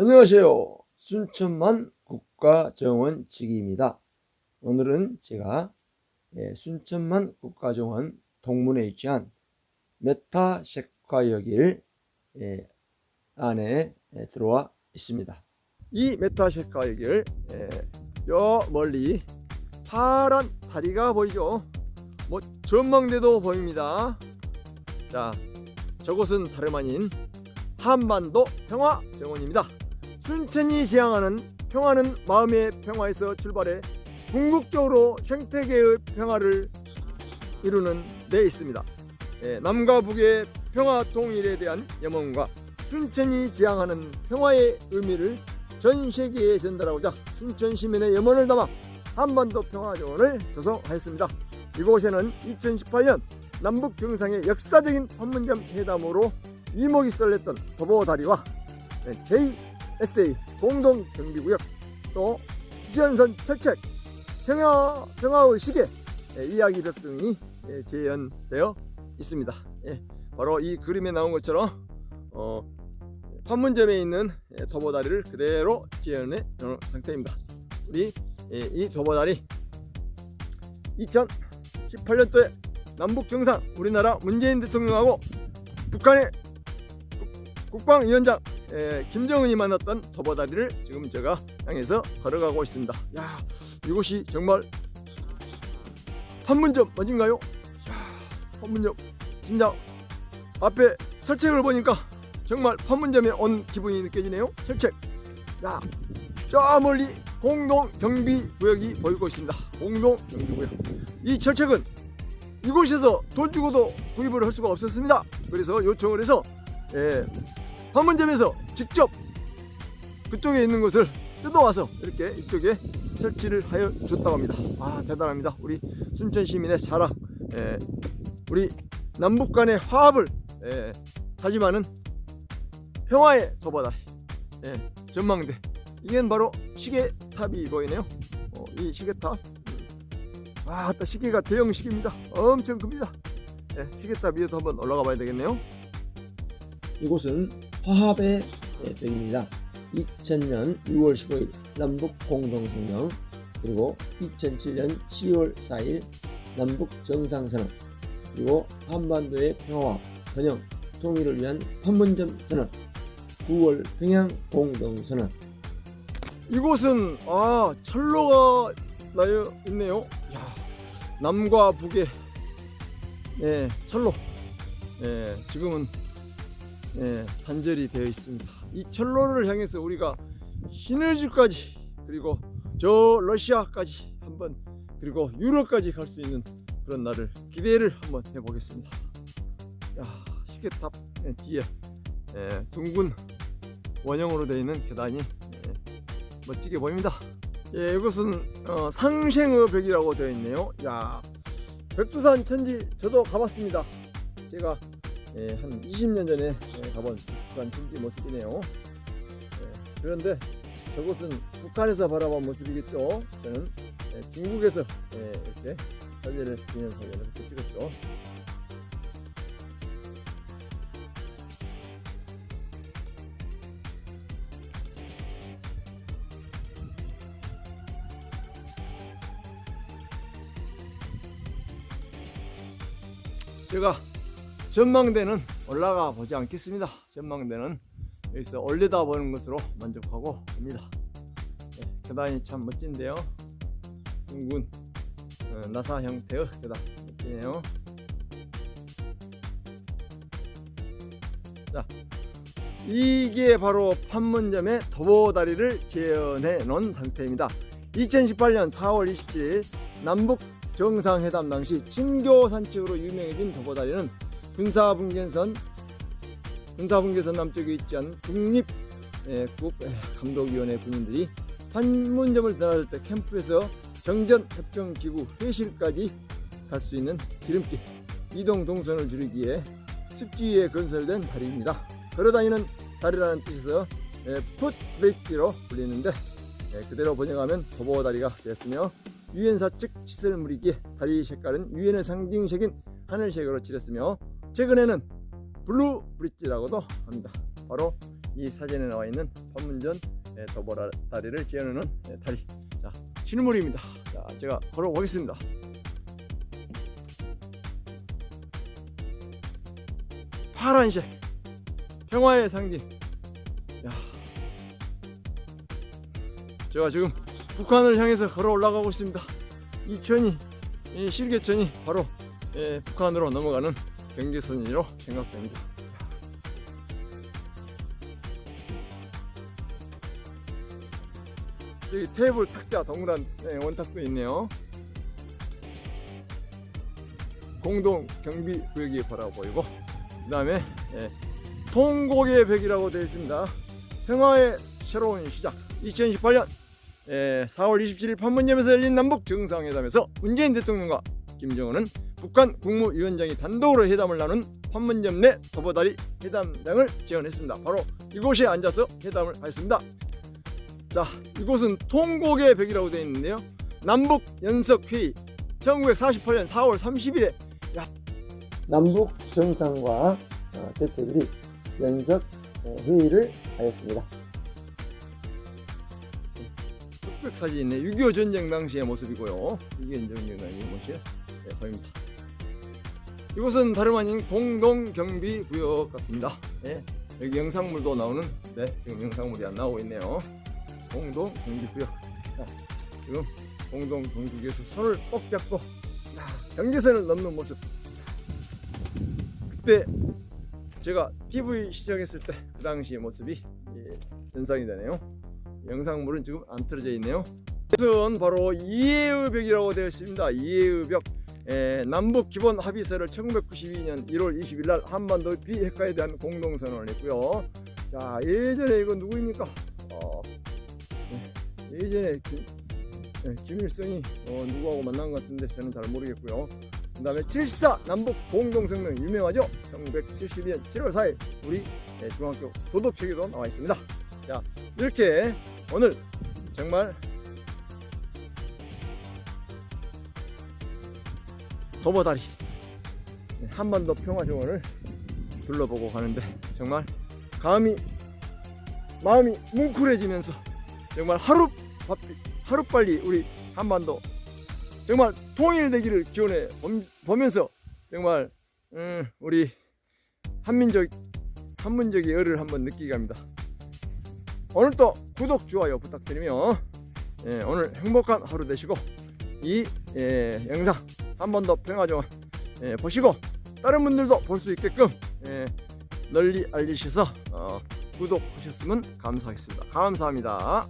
안녕하세요. 순천만 국가정원 지기입니다. 오늘은 제가 예, 순천만 국가정원 동문에 위치한 메타셰카역일 예, 안에 예, 들어와 있습니다. 이 메타셰카역일 예, 저 멀리 파란 다리가 보이죠? 뭐 전망대도 보입니다. 자, 저곳은 다름 아닌 한반도 평화 정원입니다. 순천이 지향하는 평화는 마음의 평화에서 출발해 궁극적으로 생태계의 평화를 이루는 데 있습니다. 예, 남과 북의 평화 통일에 대한 염원과 순천이 지향하는 평화의 의미를 전 세계에 전달하고자 순천 시민의 염원을 담아 한반도 평화정원을 조성하였습니다. 이곳에는 2018년 남북 정상의 역사적인 판문점 회담으로 이목이 썰렸던 도보다리와 JSA 공동 경비구역 또 휴전선 철책 평화 평화의 시계 예, 이야기벽 등이 예, 재현되어 있습니다. 예, 바로 이 그림에 나온 것처럼 어, 판문점에 있는 예, 도보다리를 그대로 재현해 놓은 상태입니다. 우리 예, 이 도보다리 2018년도에 남북 정상 우리나라 문재인 대통령하고 북한의 국- 국방위원장 예, 김정은이 만났던 도보다리를 지금 제가 향해서 걸어가고 있습니다. 야 이곳이 정말 판문점 맞은가요? 야, 판문점 진짜 앞에 설책을 보니까 정말 판문점에 온 기분이 느껴지네요. 설책. 야, 저 멀리 공동 경비 구역이 보이고 있습니다. 공동 경비 구역. 이 철책은 이곳에서 돈 주고도 구입을 할 수가 없었습니다. 그래서 요청을 해서 예, 판문점에서 직접 그쪽에 있는 것을 뜯어와서 이렇게 이쪽에 설치를 하여 줬다고 합니다. 아 대단합니다. 우리 순천 시민의 자랑. 예, 우리 남북 간의 화합을 예, 다짐하는 평화의 도바다리. 예, 전망대. 이게 바로 시계탑이 보이네요. 어, 이 시계탑. 와, 또 시계가 대형 시계입니다. 엄청 큽니다. 예, 시계탑 위에도 한번 올라가 봐야 되겠네요. 이곳은 화합의 벽입니다. 2000년 6월 15일 남북 공동성명 그리고 2007년 10월 4일 남북 정상선언 그리고 한반도의 평화와 번영 통일을 위한 판문점 선언 9월 평양 공동선언 이곳은 아 철로가 나여 있네요. 야, 남과 북의 예, 철로 예, 지금은 예, 단절이 되어 있습니다. 이 철로를 향해서 우리가 시너지까지 그리고 저 러시아까지 한번 그리고 유럽까지 갈 수 있는 그런 날을 기대를 한번 해보겠습니다. 야 시계탑 예, 뒤에 예, 둥근 원형으로 되어 있는 계단이 예, 멋지게 보입니다. 예, 이것은 어, 상생의 벽이라고 되어 있네요. 야 백두산 천지 저도 가봤습니다. 제가 예, 한 20년 전에 예, 가본 북한 천지 모습이네요. 예, 그런데 저곳은 북한에서 바라본 모습이겠죠. 저는 예, 중국에서 예, 이렇게 사진을 기념 사진을 이렇게 찍었죠. 제가 전망대는 올라가 보지 않겠습니다. 전망대는 여기서 올려다 보는 것으로 만족하고 있습니다. 네, 계단이 참 멋진데요. 둥근 어, 나사 형태의 계단 멋지네요. 자, 이게 바로 판문점의 도보다리를 재현해 놓은 상태입니다. 2018년 4월 27일 남북 정상회담 당시 친교 산책으로 유명해진 도보다리는 군사분계선 군사분계선 남쪽에 위치한 국립 예, 국 예, 감독위원회 군인들이 판문점을 드나들 때 캠프에서 정전 협정 기구 회실까지 갈 수 있는 기름길 이동 동선을 줄이기에 습지에 건설된 다리입니다. 걸어다니는 다리라는 뜻에서 예, 풋브릿지로 불리는데 예, 그대로 번역하면 도보 다리가 되었으며 유엔사 측 시설물이기에 다리 색깔은 유엔의 상징색인 하늘색으로 칠했으며 최근에는 블루 브릿지라고도 합니다. 바로 이 사진에 나와 있는 판문점 예, 도보라 다리를 지어내는 예, 다리. 자, 실물입니다. 자, 제가 걸어보겠습니다. 파란색 평화의 상징. 야, 제가 지금 북한을 향해서 걸어 올라가고 있습니다. 이 천이, 이 실개천이 바로 예, 북한으로 넘어가는 경계선으로 생각됩니다. 저기 테이블 탁자 동그란 예, 원탁도 있네요. 공동 경비 구역이 바라 보이고 그 다음에 예, 통곡의 벽이라고 되어 있습니다. 평화의 새로운 시작 2018년 예, 4월 27일 판문점에서 열린 남북 정상회담에서 문재인 대통령과 김정은은 북한 국무위원장이 단독으로 회담을 나눈 판문점 내 도보다리 회담장을 지원했습니다. 바로 이곳에 앉아서 회담을 하였습니다. 자, 이곳은 통곡의 벽이라고 되어 있는데요. 남북 연석 회의 1948년 4월 30일에 남북 정상과 어, 대표들이 연석 어, 회의를 하였습니다. 흑백 사진에 6.25 전쟁 당시의 모습이고요. 이게 전쟁 당시 모습이 네, 보입니다. 이곳은 다름 아닌 공동 경비 구역 같습니다. 네, 여기 영상물도 나오는 네, 지금 영상물이 안 나오고 있네요. 공동 경비 구역. 자, 지금 공동 경비 구역에서 손을 꼭 잡고 야, 경계선을 넘는 모습. 그때 제가 TV 시작했을 때 그 당시의 모습이 예, 연상이 되네요. 영상물은 지금 안 틀어져 있네요. 이것은 바로 이해의 벽이라고 되어 있습니다. 이해의 벽. 에, 남북 기본 합의서를 1992년 1월 20일 날 한반도 비핵화에 대한 공동선언을 했고요. 자 예전에 이거 누구입니까? 어, 네, 예전에 김, 네, 김일성이 어, 누구하고 만난 것 같은데 저는 잘 모르겠고요. 그 다음에 74 남북 공동성명 유명하죠? 1972년 7월 4일 우리 네, 중학교 도덕책에도 나와 있습니다. 자 이렇게 오늘 정말 도보다리 네, 한반도 평화정원을 둘러보고 가는데 정말 감이 마음이 뭉클해지면서 정말 하루 하루 빨리 우리 한반도 정말 통일되기를 기원해 봄- 보면서 정말 음, 우리 한민족 한문적의 열을 한번 느끼게 합니다. 오늘도 구독 좋아요 부탁드리며 예, 오늘 행복한 하루 되시고 이 예, 영상 한 번 더 평화정원 예, 보시고 다른 분들도 볼 수 있게끔 예, 널리 알리셔서 어, 구독하셨으면 감사하겠습니다. 감사합니다.